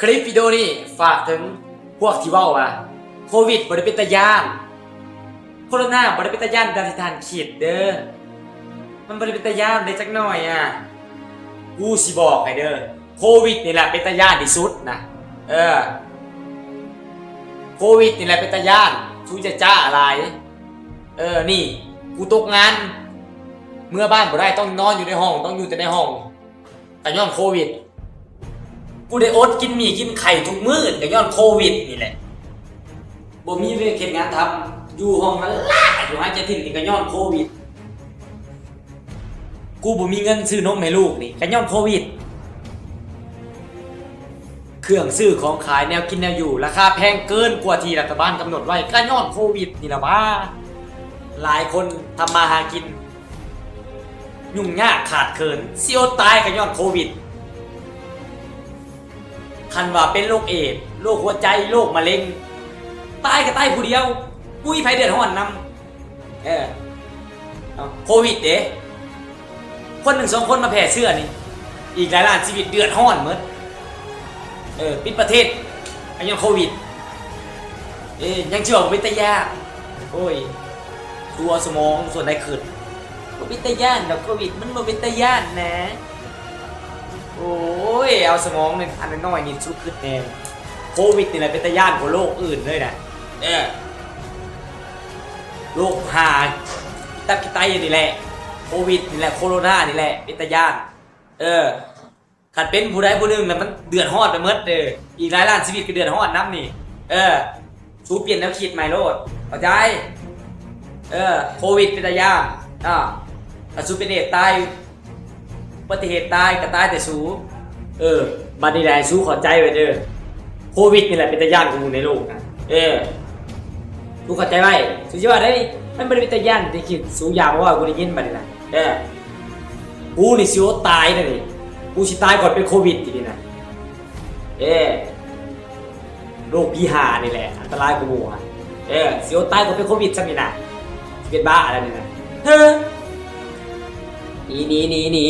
คลิปวิดีโอนี้ฝากถึงพวกที่ว่าว่าโควิดบริเป็นตะยานโคโรนาบริเป็นตะยานดันทิทานขีดเด้อมันบริเป็นตะยานได้จักหน่อยอะกูสิบอกให้เด้อโควิดนี่แหละเป็นตะยานที่สุดนะเออโควิดนี่แหละเป็นตะยานชูจะจ้าอะไรเออนี่กูตกงาน เมื่อบ้านบ่ได้ต้องนอนอยู่ในห้อง ต้องอยู่แต่ในห้องแต่ย้อนโควิด กูได้อดกินหมี่กินไข่ทุกมื้อแต่ย้อนโควิดนี่แหละบ่มีเวรเข็นงานทำอยู่ห้องนั้นล่าอยู่หายใจทิ้งนี่ก็ย้อนโควิด กูบ่มีเงินซื้อนมให้ลูกนี่ก็ย้อนโควิด เครื่องซื้อของขายแนวกินแนวอยู่ราคาแพงเกินกว่าที่รัฐบาลกำหนดไว้ก็ย้อนโควิดนี่แหละว่าหลายคนทำมาหากิน ยุ่งยากขาดเขินเสียวตายก็ย้อนโควิด คันว่าเป็นโรคเอดส์โรคหัวใจโรคมะเร็งตายก็ตายผู้เดียวปุ้ยไผเดือดร้อนนำเออเอโควิดเด้คนหนึ่งสองคนมาแผ่เสื้อนี่ อีกหลายล้านชีวิตเดือดร้อนเหมดเออปิดประเทศอันยังโควิด เอ้ยังเชื่อว่าเป็นตายา โอ้ย ตัวสมองส่วนใดขึ้นบ่เตายานดอกโควิดมันบ่เป็นตายานนะ โอ้ ยเอาสมองในอันน้อยๆนี่ชุดขึ้นแนวโควิดนี่แหละเป็นตะย่านกว่าโรคอื่นเลยนะเออโรคหาตับกิไตนี่แหละโควิดนี่แหละโคโรนานี่แหละเป็นตะย่าน เออขัดเป็นผู้ใดผู้หนึ่งแล้วมันเดือดร้อนไปหมดเด้ออีกหลายล้านชีวิตก็เดือดร้อนน้ำนี่ เออชูเปลี่ยนแนวคิดใหม่โลดเข้าใจ เออโควิดเป็นตะย่านอ่าถ้าชูเป็นเอดส์ตายอุบัติเหตุตายก็ตายแต่สู เออบัดนี้แหละสูขอใจไว้เด้อโควิดนี่แหละเป็นตะย่านของมึงในโลกนะเออสูขอใจไว้สูจะว่าได้ยมันไม่ได้เป็นตะย่านที่คิดสูอยากว่ากูได้ยินบัดนี้นะเออกูนี่สิโอตายนะนี่กูสิตายก่อนเป็นโควิดทีนี้นะเออโรคพีหานี่แหละอันตรายกูหมู่อะเออสิโอตายก่อนเป็นโควิดสักนี่นะสิเป็นบ้าอะไรนี่นะเฮ้อหนีหนีหนีหนี